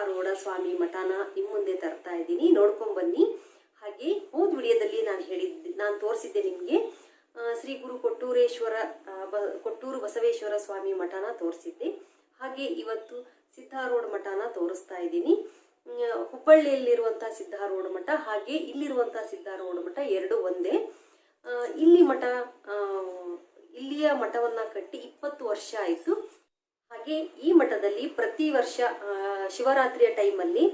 ಸಿದ್ಧಾರೂಢ ಸ್ವಾಮಿ ಮಠನ ನಿಮ್ಮ ಮುಂದೆ ತರ್ತಾ ಇದ್ದೀನಿ. ನೋಡ್ಕೊಂಡ್ ಬನ್ನಿ. ಹಾಗೆ ಹೋದ ವಿಡಿಯೋದಲ್ಲಿ ನಾನು ಹೇಳಿದ್ದೆ ನಾನು ತೋರಿಸಿದ್ದೆ ನಿಮಗೆ ಶ್ರೀ ಗುರು ಕೊಟ್ಟೂರೇಶ್ವರ ಕೊಟ್ಟೂರು ಬಸವೇಶ್ವರ ಸ್ವಾಮಿ ಮಠನ ತೋರಿಸಿದ್ದೆ. ಹಾಗೆ ಇವತ್ತು ಸಿದ್ಧಾರೂಢ ಮಠನ ತೋರಿಸ್ತಾ ಇದ್ದೀನಿ. ಹುಬ್ಬಳ್ಳಿಯಲ್ಲಿರುವಂತಹ ಸಿದ್ಧಾರೂಢ ಮಠ, ಹಾಗೆ ಇಲ್ಲಿರುವಂತಹ ಸಿದ್ಧಾರೂಢ ಮಠ ಎರಡು ಒಂದೇ. ಇಲ್ಲಿ ಮಠ ಇಲ್ಲಿಯ ಮಠವನ್ನ ಕಟ್ಟಿ ಇಪ್ಪತ್ತು ವರ್ಷ ಆಯಿತು. ಹಾಗೆ ಈ ಮಠದಲ್ಲಿ ಪ್ರತಿ ವರ್ಷ ಶಿವರಾತ್ರಿಯ ಟೈಮಲ್ಲಿ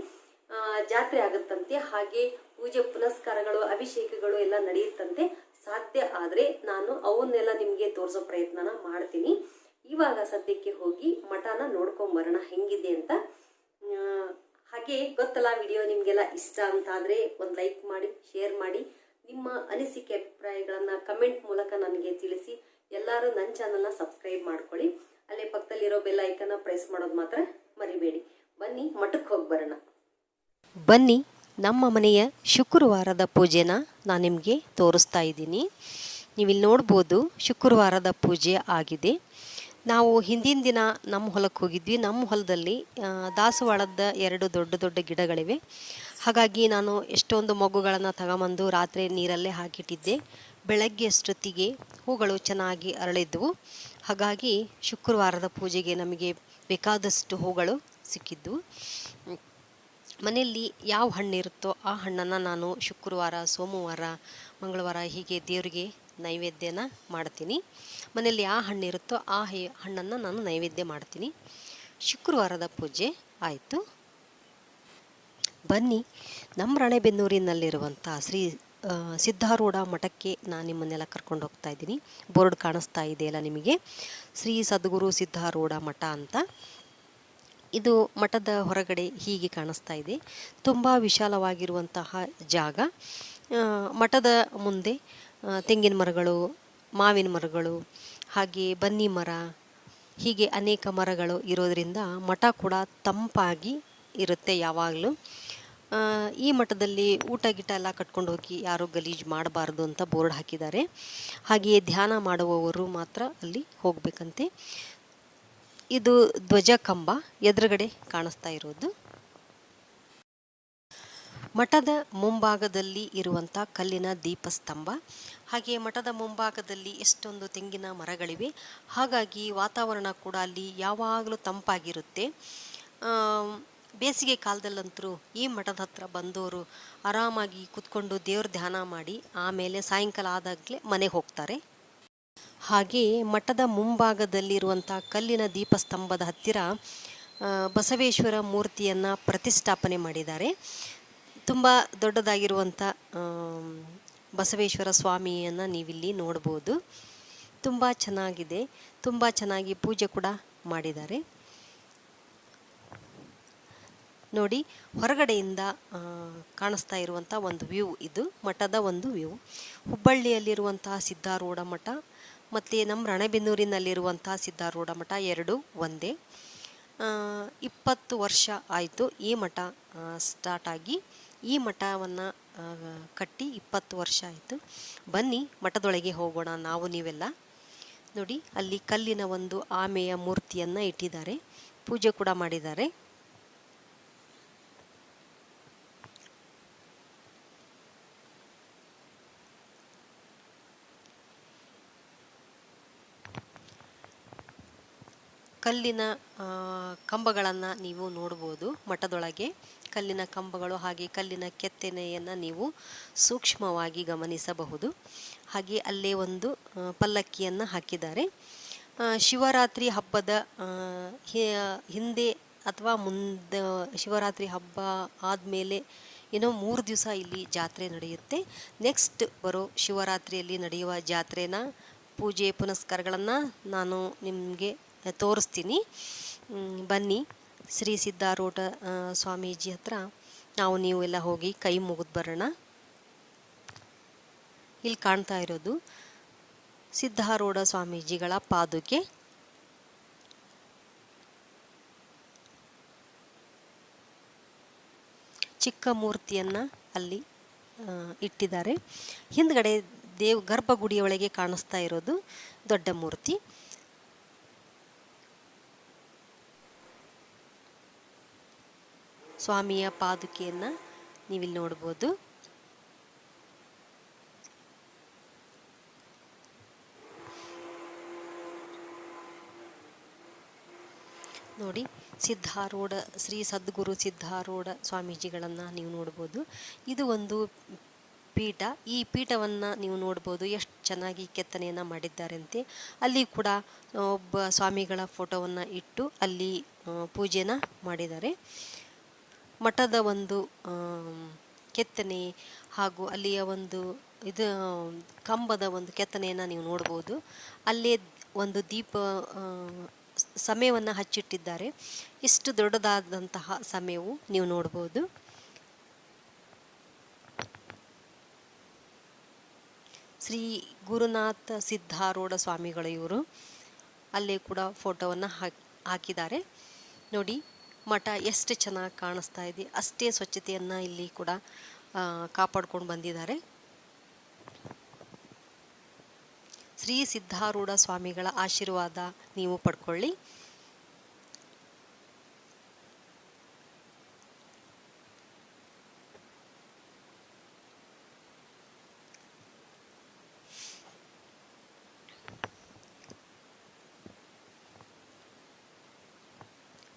ಜಾತ್ರೆ ಆಗುತ್ತಂತೆ. ಹಾಗೆ ಪೂಜೆ ಪುನಸ್ಕಾರಗಳು, ಅಭಿಷೇಕಗಳು ಎಲ್ಲ ನಡೆಯುತ್ತಂತೆ. ಸಾಧ್ಯ ಆದರೆ ನಾನು ಅವನ್ನೆಲ್ಲ ನಿಮಗೆ ತೋರಿಸೋ ಪ್ರಯತ್ನನ ಮಾಡ್ತೀನಿ. ಇವಾಗ ಸದ್ಯಕ್ಕೆ ಹೋಗಿ ಮಠನ ನೋಡ್ಕೊಂಬರೋಣ, ಹೆಂಗಿದೆ ಅಂತ. ಹಾಗೆ ಗೊತ್ತಲ್ಲ, ವಿಡಿಯೋ ನಿಮಗೆಲ್ಲ ಇಷ್ಟ ಅಂತ ಆದರೆ ಒಂದು ಲೈಕ್ ಮಾಡಿ, ಶೇರ್ ಮಾಡಿ. ನಿಮ್ಮ ಅನಿಸಿಕೆ, ಅಭಿಪ್ರಾಯಗಳನ್ನು ಕಮೆಂಟ್ ಮೂಲಕ ನನಗೆ ತಿಳಿಸಿ. ಎಲ್ಲರೂ ನನ್ನ ಚಾನಲ್ನ ಸಬ್ಸ್ಕ್ರೈಬ್ ಮಾಡ್ಕೊಳ್ಳಿ. ಅಲ್ಲೇ ಪಕ್ಕದಲ್ಲಿರೋ ಬೆಲ್ ಐಕನ್ನ ಪ್ರೆಸ್ ಮಾಡೋದು ಮಾತ್ರ ಮರಿಬೇಡಿ. ಬನ್ನಿ ಮಠಕ್ಕೆ ಹೋಗಿ ಬರೋಣ. ಬನ್ನಿ, ನಮ್ಮ ಮನೆಯ ಶುಕ್ರವಾರದ ಪೂಜೆನ ನಾನು ನಿಮಗೆ ತೋರಿಸ್ತಾ ಇದ್ದೀನಿ. ನೀವಿಲ್ಲಿ ನೋಡ್ಬೋದು ಶುಕ್ರವಾರದ ಪೂಜೆ ಆಗಿದೆ. ನಾವು ಹಿಂದಿನ ದಿನ ನಮ್ಮ ಹೊಲಕ್ಕೆ ಹೋಗಿದ್ವಿ. ನಮ್ಮ ಹೊಲದಲ್ಲಿ ದಾಸವಾಳದ ಎರಡು ದೊಡ್ಡ ದೊಡ್ಡ ಗಿಡಗಳಿವೆ. ಹಾಗಾಗಿ ನಾನು ಎಷ್ಟೊಂದು ಮಗುಗಳನ್ನು ತಗೊಂಬಂದು ರಾತ್ರಿ ನೀರಲ್ಲೇ ಹಾಕಿಟ್ಟಿದ್ದೆ. ಬೆಳಗ್ಗೆ ಅಷ್ಟೊತ್ತಿಗೆ ಹೂಗಳು ಚೆನ್ನಾಗಿ ಅರಳಿದ್ವು. ಹಾಗಾಗಿ ಶುಕ್ರವಾರದ ಪೂಜೆಗೆ ನಮಗೆ ಬೇಕಾದಷ್ಟು ಹೂಗಳು ಸಿಕ್ಕಿದ್ದು. ಮನೆಯಲ್ಲಿ ಯಾವ ಹಣ್ಣಿರುತ್ತೋ ಆ ಹಣ್ಣನ್ನು ನಾನು ಶುಕ್ರವಾರ ಸೋಮವಾರ ಮಂಗಳವಾರ ಹೀಗೆ ದೇವರಿಗೆ ನೈವೇದ್ಯನ ಮಾಡ್ತೀನಿ. ಮನೆಯಲ್ಲಿ ಯಾವ ಹಣ್ಣಿರುತ್ತೋ ಆ ಹಣ್ಣನ್ನು ನಾನು ನೈವೇದ್ಯ ಮಾಡ್ತೀನಿ. ಶುಕ್ರವಾರದ ಪೂಜೆ ಆಯಿತು. ಬನ್ನಿ ನಮ್ಮ ರಾಣೆಬೆನ್ನೂರಿನಲ್ಲಿರುವಂಥ ಶ್ರೀ ಆ, ಸಿದ್ಧಾರೂಢ ಮಠಕ್ಕೆ ನಾನು ನಿಮ್ಮನ್ನೆಲ್ಲ ಕರ್ಕೊಂಡು ಹೋಗ್ತಾ ಇದ್ದೀನಿ. ಬೋರ್ಡ್ ಕಾಣಿಸ್ತಾ ಇದೆಯಲ್ಲ ನಿಮಗೆ? ಶ್ರೀ ಸದ್ಗುರು ಸಿದ್ಧಾರೂಢ ಮಠ ಅಂತ. ಇದು ಮಠದ ಹೊರಗಡೆ ಹೀಗೆ ಕಾಣಿಸ್ತಾ ಇದೆ. ತುಂಬ ವಿಶಾಲವಾಗಿರುವಂತಹ ಜಾಗ. ಮಠದ ಮುಂದೆ ತೆಂಗಿನ ಮರಗಳು, ಮಾವಿನ ಮರಗಳು, ಹಾಗೆ ಬನ್ನಿ ಮರ, ಹೀಗೆ ಅನೇಕ ಮರಗಳು ಇರೋದರಿಂದ ಮಠ ಕೂಡ ತಂಪಾಗಿ ಇರುತ್ತೆ ಯಾವಾಗಲೂ. ಈ ಮಠದಲ್ಲಿ ಊಟ ಗಿಟ ಎಲ್ಲ ಕಟ್ಕೊಂಡು ಹೋಗಿ ಯಾರೂ ಗಲೀಜು ಮಾಡಬಾರ್ದು ಅಂತ ಬೋರ್ಡ್ ಹಾಕಿದ್ದಾರೆ. ಹಾಗೆಯೇ ಧ್ಯಾನ ಮಾಡುವವರು ಮಾತ್ರ ಅಲ್ಲಿ ಹೋಗಬೇಕಂತೆ. ಇದು ಧ್ವಜ ಕಂಬ ಎದುರುಗಡೆ ಕಾಣಿಸ್ತಾ ಇರೋದು. ಮಠದ ಮುಂಭಾಗದಲ್ಲಿ ಇರುವಂಥ ಕಲ್ಲಿನ ದೀಪಸ್ತಂಭ. ಹಾಗೆಯೇ ಮಠದ ಮುಂಭಾಗದಲ್ಲಿ ಎಷ್ಟೊಂದು ತೆಂಗಿನ ಮರಗಳಿವೆ. ಹಾಗಾಗಿ ವಾತಾವರಣ ಕೂಡ ಅಲ್ಲಿ ಯಾವಾಗಲೂ ತಂಪಾಗಿರುತ್ತೆ. ಬೇಸಿಗೆ ಕಾಲದಲ್ಲಂತರೂ ಈ ಮಠದ ಹತ್ರ ಬಂದವರು ಆರಾಮಾಗಿ ಕೂತ್ಕೊಂಡು ದೇವ್ರ ಧ್ಯಾನ ಮಾಡಿ ಆಮೇಲೆ ಸಾಯಂಕಾಲ ಆದಾಗಲೇ ಮನೆಗೆ ಹೋಗ್ತಾರೆ. ಹಾಗೆ ಮಠದ ಮುಂಭಾಗದಲ್ಲಿರುವಂಥ ಕಲ್ಲಿನ ದೀಪಸ್ತಂಭದ ಹತ್ತಿರ ಬಸವೇಶ್ವರ ಮೂರ್ತಿಯನ್ನು ಪ್ರತಿಷ್ಠಾಪನೆ ಮಾಡಿದ್ದಾರೆ. ತುಂಬ ದೊಡ್ಡದಾಗಿರುವಂಥ ಬಸವೇಶ್ವರ ಸ್ವಾಮಿಯನ್ನು ನೀವಿಲ್ಲಿ ನೋಡ್ಬೋದು. ತುಂಬ ಚೆನ್ನಾಗಿದೆ. ತುಂಬ ಚೆನ್ನಾಗಿ ಪೂಜೆ ಕೂಡ ಮಾಡಿದ್ದಾರೆ. ನೋಡಿ, ಹೊರಗಡೆಯಿಂದ ಕಾಣಿಸ್ತಾ ಇರುವಂಥ ಒಂದು ವ್ಯೂ ಇದು, ಮಠದ ಒಂದು ವ್ಯೂ. ಹುಬ್ಬಳ್ಳಿಯಲ್ಲಿರುವಂತಹ ಸಿದ್ಧಾರೂಢ ಮಠ, ಮತ್ತು ನಮ್ಮ ರಣಬೆನ್ನೂರಿನಲ್ಲಿರುವಂಥ ಸಿದ್ಧಾರೂಢ ಮಠ ಎರಡು, ಒಂದೇ. ಇಪ್ಪತ್ತು ವರ್ಷ ಆಯಿತು ಈ ಮಠ ಸ್ಟಾರ್ಟ್ ಆಗಿ. ಈ ಮಠವನ್ನು ಕಟ್ಟಿ ಇಪ್ಪತ್ತು ವರ್ಷ ಆಯಿತು. ಬನ್ನಿ, ಮಠದೊಳಗೆ ಹೋಗೋಣ ನಾವು ನೀವೆಲ್ಲ. ನೋಡಿ, ಅಲ್ಲಿ ಕಲ್ಲಿನ ಒಂದು ಆಮೆಯ ಮೂರ್ತಿಯನ್ನು ಇಟ್ಟಿದ್ದಾರೆ. ಪೂಜೆ ಕೂಡ ಮಾಡಿದ್ದಾರೆ. ಕಲ್ಲಿನ ಕಂಬಗಳನ್ನು ನೀವು ನೋಡ್ಬೋದು ಮಠದೊಳಗೆ. ಕಲ್ಲಿನ ಕಂಬಗಳು ಹಾಗೆ ಕಲ್ಲಿನ ಕೆತ್ತನೆಯನ್ನು ನೀವು ಸೂಕ್ಷ್ಮವಾಗಿ ಗಮನಿಸಬಹುದು. ಹಾಗೆ ಅಲ್ಲೇ ಒಂದು ಪಲ್ಲಕ್ಕಿಯನ್ನು ಹಾಕಿದ್ದಾರೆ. ಶಿವರಾತ್ರಿ ಹಬ್ಬದ ಹಿಂದೆ ಅಥವಾ ಮುಂದೆ, ಶಿವರಾತ್ರಿ ಹಬ್ಬ ಆದಮೇಲೆ ಏನೋ ಮೂರು ದಿವಸ ಇಲ್ಲಿ ಜಾತ್ರೆ ನಡೆಯುತ್ತೆ. ನೆಕ್ಸ್ಟ್ ಬರೋ ಶಿವರಾತ್ರಿಯಲ್ಲಿ ನಡೆಯುವ ಜಾತ್ರೆನ ಪೂಜೆ ಪುನಸ್ಕಾರಗಳನ್ನು ನಾನು ನಿಮಗೆ ತೋರಿಸ್ತೀನಿ. ಬನ್ನಿ. ಶ್ರೀ ಸಿದ್ಧಾರೂಢ ಸ್ವಾಮೀಜಿ ಹತ್ರ ನಾವು ನೀವು ಎಲ್ಲ ಹೋಗಿ ಕೈ ಮುಗಿದು ಬರೋಣ. ಇಲ್ಲಿ ಕಾಣ್ತಾ ಇರೋದು ಸಿದ್ಧಾರೂಢ ಸ್ವಾಮೀಜಿಗಳ ಪಾದುಕೆ. ಚಿಕ್ಕ ಮೂರ್ತಿಯನ್ನು ಅಲ್ಲಿ ಇಟ್ಟಿದ್ದಾರೆ. ಹಿಂದ್ಗಡೆ ದೇವ್ ಗರ್ಭಗುಡಿಯೊಳಗೆ ಕಾಣಿಸ್ತಾ ಇರೋದು ದೊಡ್ಡ ಮೂರ್ತಿ. ಸ್ವಾಮಿಯ ಪಾದುಕೆಯನ್ನು ನೀವಿಲ್ಲಿ ನೋಡ್ಬೋದು. ನೋಡಿ, ಸಿದ್ಧಾರೂಢ, ಶ್ರೀ ಸದ್ಗುರು ಸಿದ್ಧಾರೂಢ ಸ್ವಾಮೀಜಿಗಳನ್ನು ನೀವು ನೋಡ್ಬೋದು. ಇದು ಒಂದು ಪೀಠ. ಈ ಪೀಠವನ್ನು ನೀವು ನೋಡ್ಬೋದು ಎಷ್ಟು ಚೆನ್ನಾಗಿ ಕೆತ್ತನೆಯನ್ನು ಮಾಡಿದ್ದಾರಂತೆ. ಅಲ್ಲಿ ಕೂಡ ಒಬ್ಬ ಸ್ವಾಮಿಗಳ ಫೋಟೋವನ್ನು ಇಟ್ಟು ಅಲ್ಲಿ ಪೂಜೆನ ಮಾಡಿದ್ದಾರೆ. ಮಠದ ಒಂದು ಕೆತ್ತನೆ ಹಾಗೂ ಅಲ್ಲಿಯ ಒಂದು ಇದು, ಕಂಬದ ಒಂದು ಕೆತ್ತನೆಯನ್ನು ನೀವು ನೋಡ್ಬೋದು. ಅಲ್ಲೇ ಒಂದು ದೀಪ ಸಮಯವನ್ನು ಹಚ್ಚಿಟ್ಟಿದ್ದಾರೆ. ಇಷ್ಟು ದೊಡ್ಡದಾದಂತಹ ಸಮಯವು ನೀವು ನೋಡ್ಬೋದು. ಶ್ರೀ ಗುರುನಾಥ ಸಿದ್ಧಾರೂಢ ಸ್ವಾಮಿಗಳ ಇವರು ಅಲ್ಲೇ ಕೂಡ ಫೋಟೋವನ್ನು ಹಾಕಿ, ಹಾಕಿದ್ದಾರೆ. ನೋಡಿ ಮಠ ಎಷ್ಟು ಚೆನ್ನಾಗಿ ಕಾಣಿಸ್ತಾ ಇದೆ, ಅಷ್ಟೇ ಸ್ವಚ್ಛತೆಯನ್ನು ಇಲ್ಲಿ ಕೂಡ ಕಾಪಾಡ್ಕೊಂಡು ಬಂದಿದ್ದಾರೆ. ಶ್ರೀ ಸಿದ್ಧಾರೂಢ ಸ್ವಾಮಿಗಳ ಆಶೀರ್ವಾದ ನೀವು ಪಡ್ಕೊಳ್ಳಿ.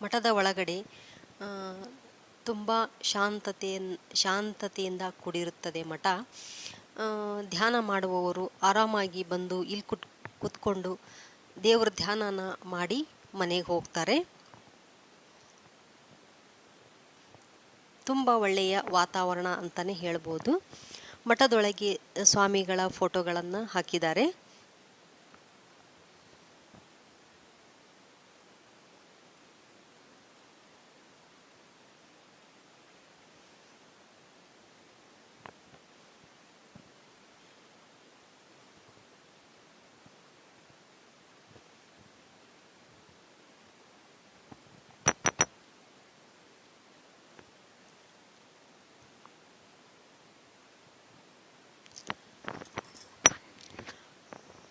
ಮಠದ ಒಳಗಡೆ ತುಂಬ ಶಾಂತತೆ ಶಾಂತತೆಯಿಂದ ಕೂಡಿರುತ್ತದೆ ಮಠ. ಧ್ಯಾನ ಮಾಡುವವರು ಆರಾಮಾಗಿ ಬಂದು ಇಲ್ಲಿ ಕುಟ್ ಕುತ್ಕೊಂಡು ದೇವರ ಧ್ಯಾನನ ಮಾಡಿ ಮನೆಗೆ ಹೋಗ್ತಾರೆ. ತುಂಬ ಒಳ್ಳೆಯ ವಾತಾವರಣ ಅಂತಲೇ ಹೇಳ್ಬೋದು. ಮಠದೊಳಗೆ ಸ್ವಾಮಿಗಳ ಫೋಟೋಗಳನ್ನು ಹಾಕಿದ್ದಾರೆ.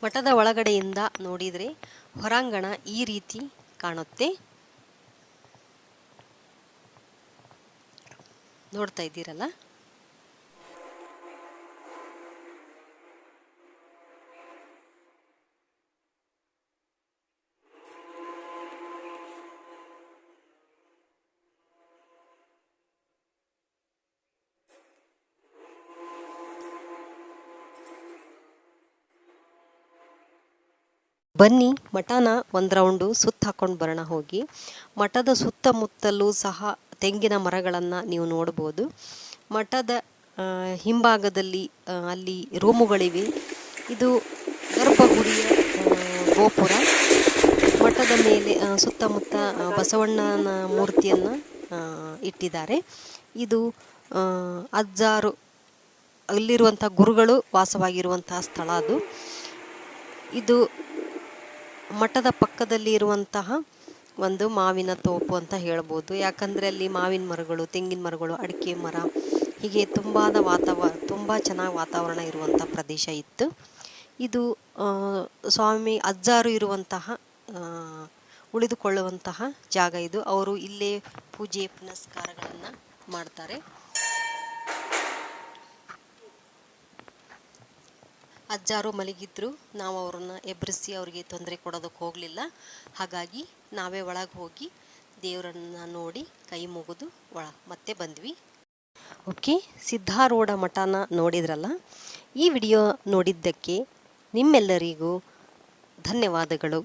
ಮಠದ ಒಳಗಡೆಯಿಂದ ನೋಡಿದರೆ ಹೊರಾಂಗಣ ಈ ರೀತಿ ಕಾಣುತ್ತೆ. ನೋಡ್ತಾ ಇದ್ದೀರಲ್ಲ? ಬನ್ನಿ ಮಠನ ಒಂದು ರೌಂಡು ಸುತ್ತ ಹಾಕೊಂಡು ಬರೋಣ ಹೋಗಿ. ಮಠದ ಸುತ್ತಮುತ್ತಲೂ ಸಹ ತೆಂಗಿನ ಮರಗಳನ್ನು ನೀವು ನೋಡ್ಬೋದು. ಮಠದ ಹಿಂಭಾಗದಲ್ಲಿ ಅಲ್ಲಿ ರೂಮುಗಳಿವೆ. ಇದು ಗರ್ಭಗುಡಿಯ ಗೋಪುರ. ಮಠದ ಮೇಲೆ ಸುತ್ತಮುತ್ತ ಬಸವಣ್ಣನ ಮೂರ್ತಿಯನ್ನು ಇಟ್ಟಿದ್ದಾರೆ. ಇದು ಅಜ್ಜಾರು ಅಲ್ಲಿರುವಂಥ ಗುರುಗಳು ವಾಸವಾಗಿರುವಂತಹ ಸ್ಥಳ ಅದು. ಇದು ಮಠದ ಪಕ್ಕದಲ್ಲಿ ಇರುವಂತಹ ಒಂದು ಮಾವಿನ ತೋಪು ಅಂತ ಹೇಳ್ಬೋದು. ಯಾಕಂದರೆ ಅಲ್ಲಿ ಮಾವಿನ ಮರಗಳು, ತೆಂಗಿನ ಮರಗಳು, ಅಡಿಕೆ ಮರ, ಹೀಗೆ ತುಂಬಾದ ವಾತಾವ, ತುಂಬ ಚೆನ್ನಾಗಿ ವಾತಾವರಣ ಇರುವಂಥ ಪ್ರದೇಶ ಇತ್ತು. ಇದು ಸ್ವಾಮಿ ಅಜ್ಜಾರು ಇರುವಂತಹ ಉಳಿದುಕೊಳ್ಳುವಂತಹ ಜಾಗ ಇದು. ಅವರು ಇಲ್ಲೇ ಪೂಜೆ ಪುನಸ್ಕಾರಗಳನ್ನು ಮಾಡ್ತಾರೆ. ಅಜ್ಜಾರು ಮಲಗಿದ್ರು, ನಾವು ಅವ್ರನ್ನ ಎಬ್ಬರಿಸಿ ಅವರಿಗೆ ತೊಂದರೆ ಕೊಡೋದಕ್ಕೆ ಹೋಗಲಿಲ್ಲ. ಹಾಗಾಗಿ ನಾವೇ ಒಳಗೆ ಹೋಗಿ ದೇವರನ್ನ ನೋಡಿ ಕೈ ಮುಗಿದು ಒಳ, ಮತ್ತೆ ಬಂದ್ವಿ. ಓಕೆ, ಸಿದ್ಧಾರೂಢ ಮಠನ ನೋಡಿದ್ರಲ್ಲ? ಈ ವಿಡಿಯೋ ನೋಡಿದ್ದಕ್ಕೆ ನಿಮ್ಮೆಲ್ಲರಿಗೂ ಧನ್ಯವಾದಗಳು.